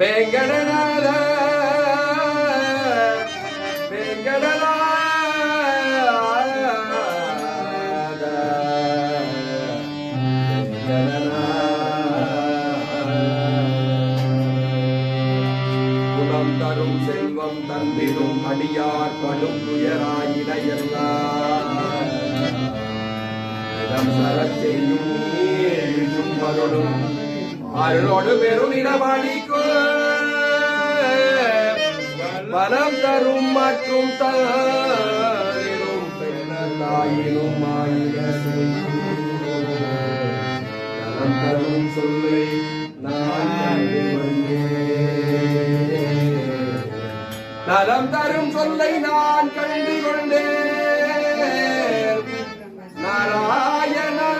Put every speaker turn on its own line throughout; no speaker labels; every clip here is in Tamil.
வெங்கடநாத வெங்கடநாத. குலம் தரும் செல்வம் தந்திடும் அடியார் படும் துயராயினையெல்லாம் சரச் செய்யும் நீரும் பெரும் அருளோடு வரம் தரும் மற்றும் தாயினும் பெண்ணாயினும் ஆயிர நலம் தரும் சொல்லை நான் நலம் தரும் சொல்லை நான் கண்டு கொண்டேன். நாராயணன்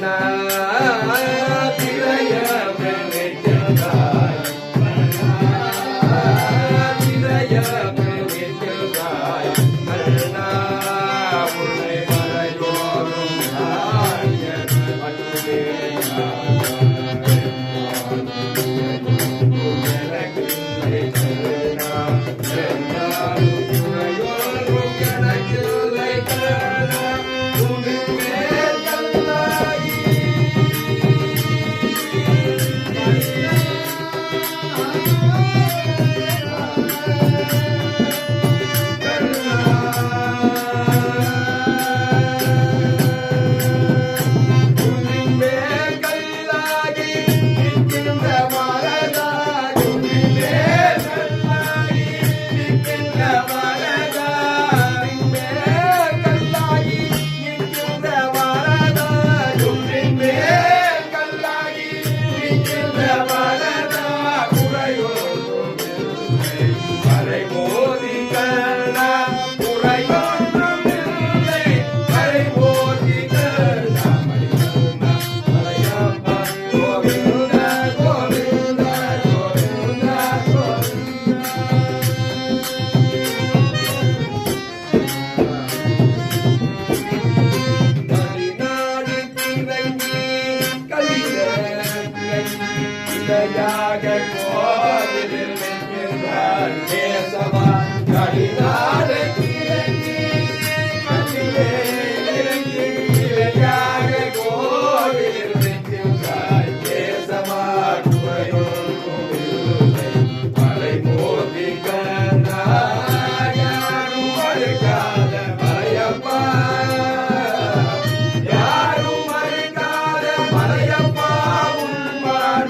na கவிதையாக கோயிலில் நின்றார். கேசவா கடிதாடு